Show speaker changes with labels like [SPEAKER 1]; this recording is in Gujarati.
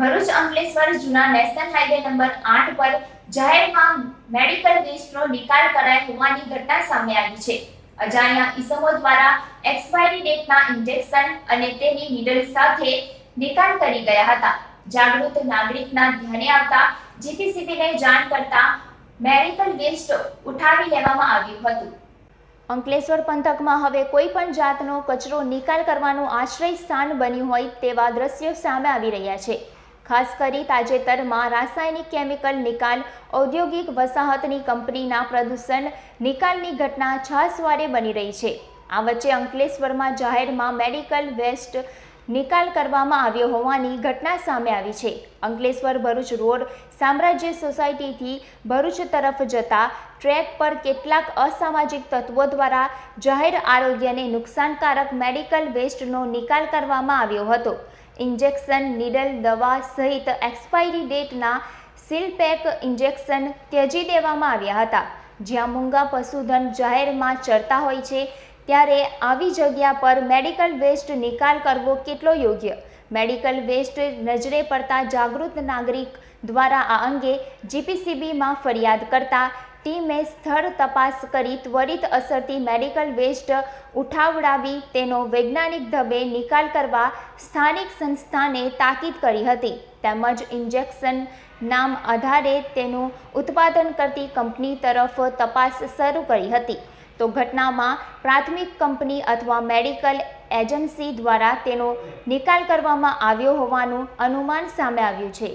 [SPEAKER 1] ભરૂચ અંકલેશ્વર જૂના નેશનલ હાઈવે નંબર આઠ પર જાહેરમાં મેડિકલ વેસ્ટનો નિકાલ કરાય હોવાની ઘટના સામે આવી છે. અજાણ્યા ઈસમો દ્વારા એક્સપાયરી ડેટના ઇન્જેક્શન અને તેની નીડલ સાથે નિકાલ કરી ગયા હતા. જાગૃત નાગરિકના ધ્યાને આવતા જીપીસીબીને જાણ કરતા મેડિકલ વેસ્ટ ઉઠાવી લેવામાં આવ્યું હતું. અંકલેશ્વર પંથકમાં હવે કોઈ પણ જાતનો કચરો નિકાલ કરવાનું આશ્રય સ્થાન બન્યું હોય તેવા દ્રશ્યો સામે આવી રહ્યા છે. ખાસ કરી તાજેતરમાં રાસાયણિક કેમિકલ નિકાલ, ઔદ્યોગિક વસાહતની કંપનીના પ્રદૂષણ નિકાલની ઘટના છાસવારે બની રહી છે. આ વચ્ચે અંકલેશ્વરમાં જાહેરમાં મેડિકલ વેસ્ટ નિકાલ કરવામાં આવ્યો હોવાની ઘટના સામે આવી છે. અંકલેશ્વર ભરૂચ રોડ સામ્રાજ્ય સોસાયટીથી ભરૂચ તરફ જતા ટ્રેક પર કેટલાક અસામાજિક તત્વો દ્વારા જાહેર આરોગ્યને નુકસાનકારક મેડિકલ વેસ્ટનો નિકાલ કરવામાં આવ્યો હતો. ઇન્જેક્શન, નીડલ, દવા સહિત એક્સપાયરી ડેટના સીલ પેક ઇન્જેક્શન ત્યજી દેવામાં આવ્યા હતા. જ્યાં મૂંગા પશુધન જાહેરમાં ચરતા હોય છે ત્યારે આવી જગ્યા પર મેડિકલ વેસ્ટ નિકાલ કરવો કેટલો યોગ્ય? મેડિકલ વેસ્ટ નજરે પડતા જાગૃત નાગરિક દ્વારા આ અંગે જીપીસીબીમાં ફરિયાદ કરતા ટીમે સ્થળ તપાસ કરી ત્વરિત અસરથી મેડિકલ વેસ્ટ ઉઠાવડાવી તેનો વૈજ્ઞાનિક ઢબે નિકાલ કરવા સ્થાનિક સંસ્થાને તાકીદ કરી હતી. તેમજ ઇન્જેક્શન નામ આધારે તેનું ઉત્પાદન કરતી કંપની તરફ તપાસ શરૂ કરી હતી. તો ઘટનામાં પ્રાથમિક કંપની અથવા મેડિકલ એજન્સી દ્વારા તેનો નિકાલ કરવામાં આવ્યો હોવાનું અનુમાન સામે આવ્યું છે.